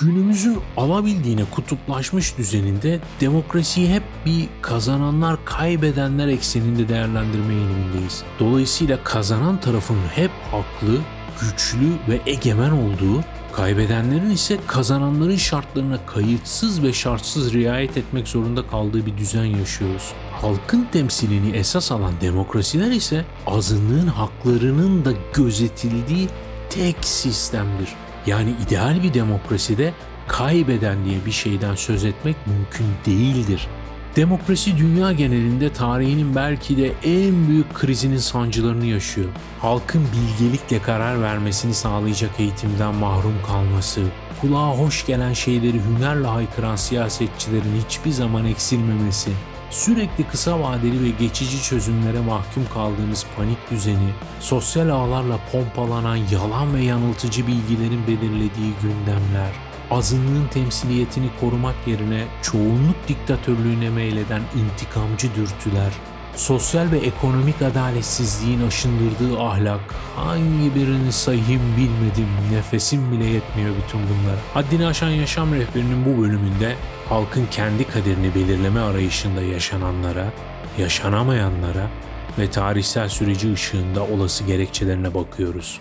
Günümüzün alabildiğine kutuplaşmış düzeninde demokrasiyi hep bir kazananlar kaybedenler ekseninde değerlendirme eğilimindeyiz. Dolayısıyla kazanan tarafın hep haklı, güçlü ve egemen olduğu, kaybedenlerin ise kazananların şartlarına kayıtsız ve şartsız riayet etmek zorunda kaldığı bir düzen yaşıyoruz. Halkın temsilini esas alan demokrasiler ise azınlığın haklarının da gözetildiği tek sistemdir. Yani ideal bir demokraside kaybeden diye bir şeyden söz etmek mümkün değildir. Demokrasi dünya genelinde tarihinin belki de en büyük krizinin sancılarını yaşıyor. Halkın bilgelikle karar vermesini sağlayacak eğitimden mahrum kalması, kulağa hoş gelen şeyleri hünerle haykıran siyasetçilerin hiçbir zaman eksilmemesi, sürekli kısa vadeli ve geçici çözümlere mahkum kaldığımız panik düzeni, sosyal ağlarla pompalanan yalan ve yanıltıcı bilgilerin belirlediği gündemler, azınlığın temsiliyetini korumak yerine çoğunluk diktatörlüğüne meyleden intikamcı dürtüler, sosyal ve ekonomik adaletsizliğin aşındırdığı ahlak, hangi birini sayayım bilmedim, nefesim bile yetmiyor bütün bunlar. Haddini aşan yaşam rehberinin bu bölümünde halkın kendi kaderini belirleme arayışında yaşananlara, yaşanamayanlara ve tarihsel süreci ışığında olası gerekçelerine bakıyoruz.